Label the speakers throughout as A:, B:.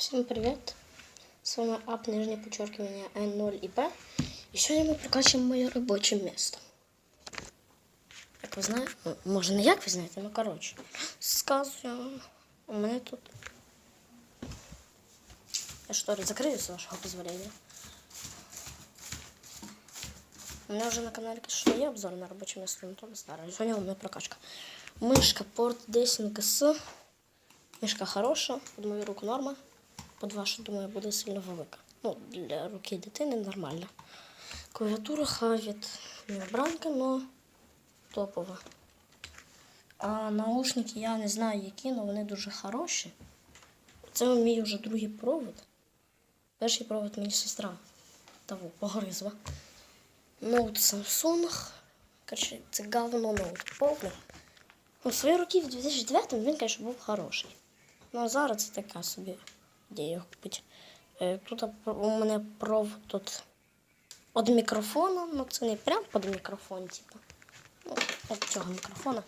A: Всем привет! С вами ап, нижнее подчеркивание N0 и P. И сегодня мы прокачиваем моє робоче место. Як ви знаєте, ну, може не як ви знаєте, ну коротше. Сказую вам. У мене тут. Я штори закрию с вашего позволения. У меня уже на канале, конечно, є обзор на робоче место, но то не старое. Сегодня у меня прокачка. Мишка порт Десінг с. Мішка хороша, під мою руку норма. Під вашу, думаю, буде сильно велика. Ну, для руки дитини нормально. Клавіатура Хавіт. Обранка, но топова. А наушники я не знаю які, але вони дуже хороші. Це мій вже другий провод. Перший провод мені сестра того погризла. Ноут Samsung. Короче, це говно ноут повне. Ну, в свої роки в 2009 він, звісно, був хороший. Ну, а зараз це така собі ідея купити. Е, Тут у мене провод тут від мікрофона, ну це не прям під мікрофон, типу. Ну, від цього мікрофона.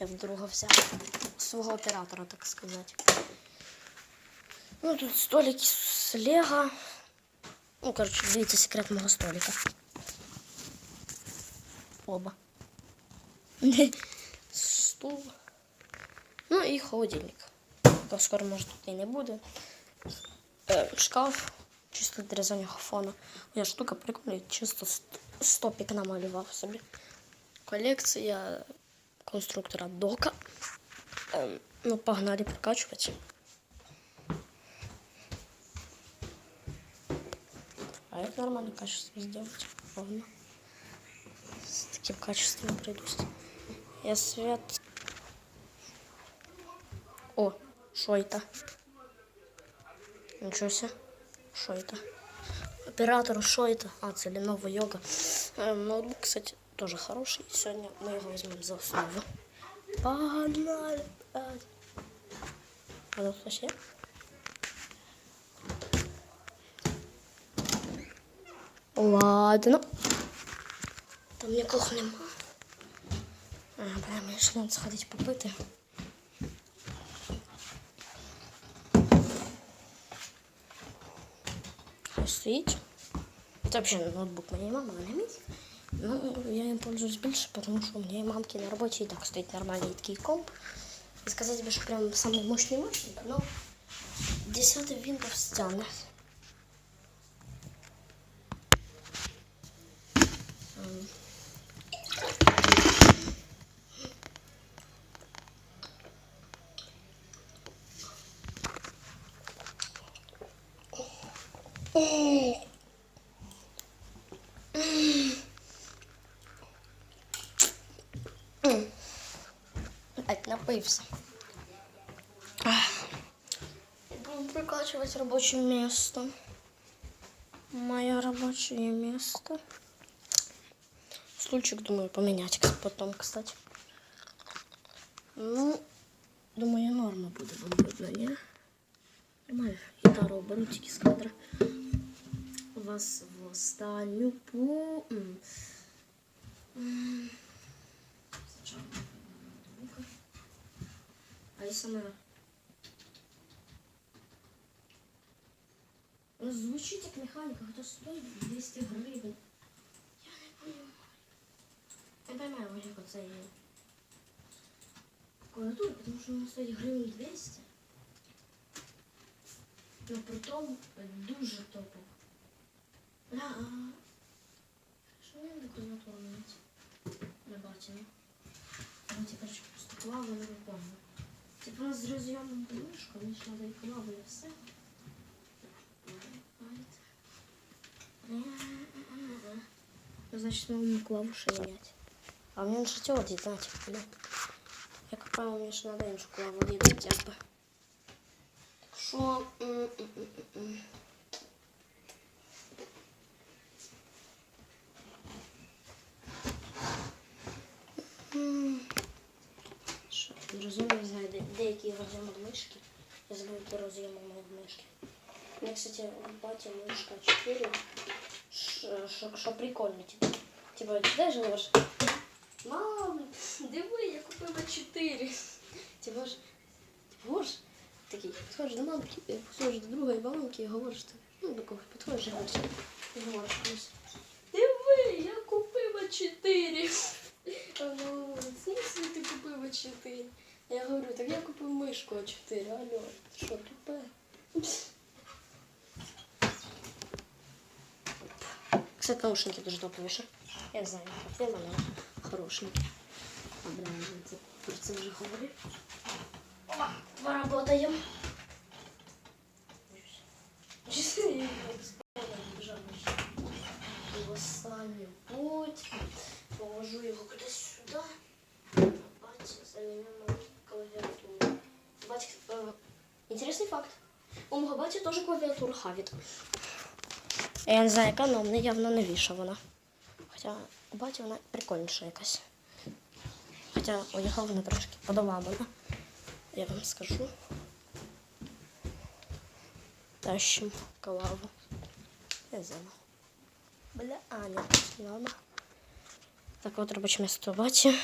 A: Я в друга взяв свого оператора, так сказати. Ну, тут столики з Лего. Ну, коротше, дивіться секрет мого столика. Оба. Стул. Ну і холодильник. Бо скоро може тут і не буде. Е, шкаф чисто для заднього фону. Я штука прикольна, чисто ст- стопік намалював собі. Колекція конструктора Дока. Ем, ну, погнали прокачувати. А это нормально качество сделать. Ровно. С таким качеством пройдусь. Я свет. О, что это? Ничего себе. Что это? Оператор, что это? А, це Lenovo Yoga. Эм, ноутбук, кстати, тоже хороший. Сегодня мы его возьмем за основу. Погнали. блядь. А тут хтось є? Ладно. Там нікого нема. А, бля, мені ще треба сходити Стоїть. Это вообще ноутбук моей мамы, она мій. Ну, я им пользуюсь больше, потому что у меня и мамки на работе и так стоит нормальный такий комп. И сказать бы, что прям самый мощный мощник, но 10 Windows стягне. напився. Ах. Будем прикачивать рабочее место. Мое рабочее место. Стульчик, думаю, поменять потом, кстати. Ну, думаю, норма буде вам видно, ні? Нормально. Гітару беру тільки з кадра. У вас в останню по... м, м, Спочатку. Вуха. А саме. Ну, Звучить як механіка, хоча стоїть 200 гривень. Я не понимаю. Я поймаю, як оце є. Клавіатура, тому що вона стоїть гривень 200. Ну, при тому дуже топово. Бля, а... Що мені до клавіатуру міняти? Не бачила. Вона, типа, просто. Типа з розйомом мишку, мені ж треба і клаву, і все. Ну, значит, нужно клавиши менять. А мне нужно делать, знаете, блин. Я как понял, мне же надо иншу клаву делать хотя бы. Так что... м, м, Деякі від мишки. Я роз'єми моєї мишки. Меня, кстати, в бате мышка 4. Що прикольно, типа. Типа, читаєш, говориш, мам, диви, я купила 4. Типа ж, типа, ж, такий, підходиш до мамки, е, підходиш до другої мамки і говориш так. Ну, до кого підходиш говориш. І говориш комусь. Диви, я купила 4. А вона говорить, в смысле ти купила 4? Я говорю, так я купив мишку А4. Алло, ти що, тупе? Кстати, наушники дуже топовіше. Я знаю, я фірма, але хорошенькі. А, про це вже говорив. О, поработаем. В останній путь. Положу його кудись сюди. Батя, замінимо клавіатуру. Батя, е, інтересний факт. У мого баті теж клавіатура Хавіт. Я не знаю, яка, але мене явно не вішавана. Хоча у баті вона прикольніша якась. Хоча у його вона трошки подоломана. Я вам скажу. Тащим клаву. Я знаю. Бля, а, ладно. Так от робоче місце баті.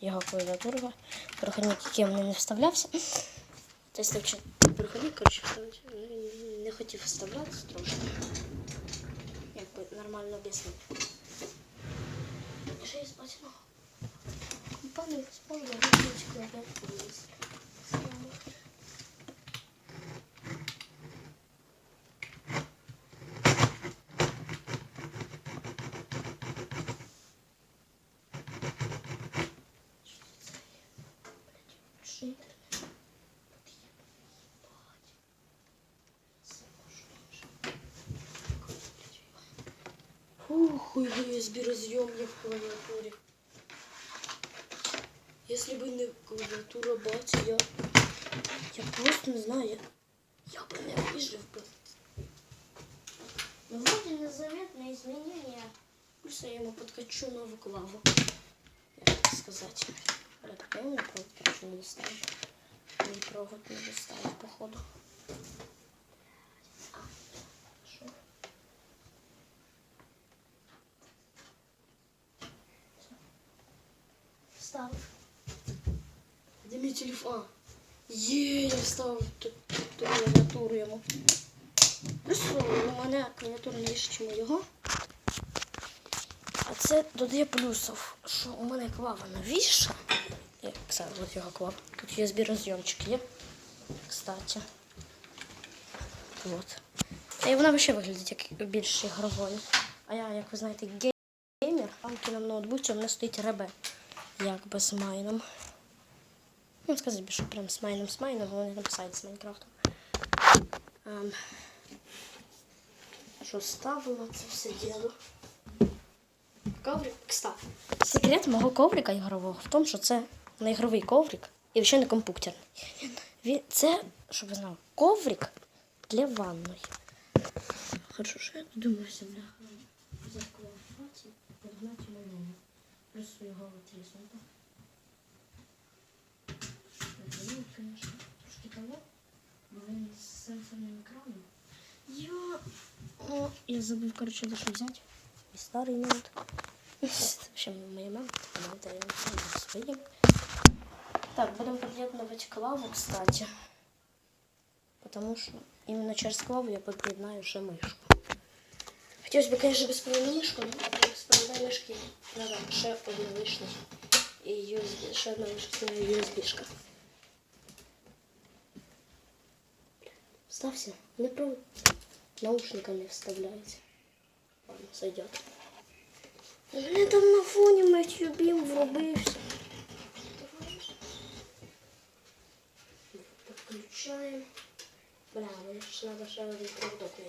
A: Його клавіатура. Переходник, який мене не вставлявся. Тобто навчив переходник, коротше, вставити. Не хотів вставлятися трошки. Якби нормально об'яснив. Ще є спатіно. Компанію сможу виключити Клавіатуру. Ух, USB-разъем в клавиатуре. Если бы не клавиатура бати, я, я просто не знаю, я, я бы не выжил бы. Ну, вроде незаметные изменения. Плюс я ему подкачу новую клаву. Як так сказать. Так я провод, не достал. Не провод не достал, походу. Телефон? Є, я вставив ту, ту клавіатуру йому. Просто у мене клавіатура не більше, ніж його. А це додає плюсів, що у мене клава новіша. Є, кстати, от його клава. Тут USB розйомчик є. Кстати. Вот. І вона взагалі виглядить як більш ігровою. А я, як ви знаєте, геймер. Памки на ноутбуці у мене стоїть ребе. Якби з майном. Ну, сказати, що прям з майном з майном, вони написають з Майнкрафтом. Що ставимо це все діло. Коврик, кстати. Секрет мого коврика ігрового в тому, що це не ігровий коврик і взагалі не комп'ютерний. Це, щоб ви знали, коврик для ванної. Хорошо, що я додумався, бляха. Зеркало в хаті, подгнати малину. Плюс його тріснути. Ну, конечно, трошки того, бо він з сенсорним екраном. Я... О, я забув, короче, дещо взяти. І старий ноут. В общем, моя мама, она это я своим. Так, будем подъедновать клаву, кстати. Потому что именно через клаву я подъеднаю уже мышку. Хотелось бы, конечно, беспроводную мышку, но для беспроводной мышки надо ще один лишний. И USB, ще одна лишня USB-шка. Ставься, не провод. Наушниками вставляете. Ладно, сойдет. У мене там на фоні Меттью Бім врубився. Включаємо. Бля, мені ж треба ще один проводок знайти.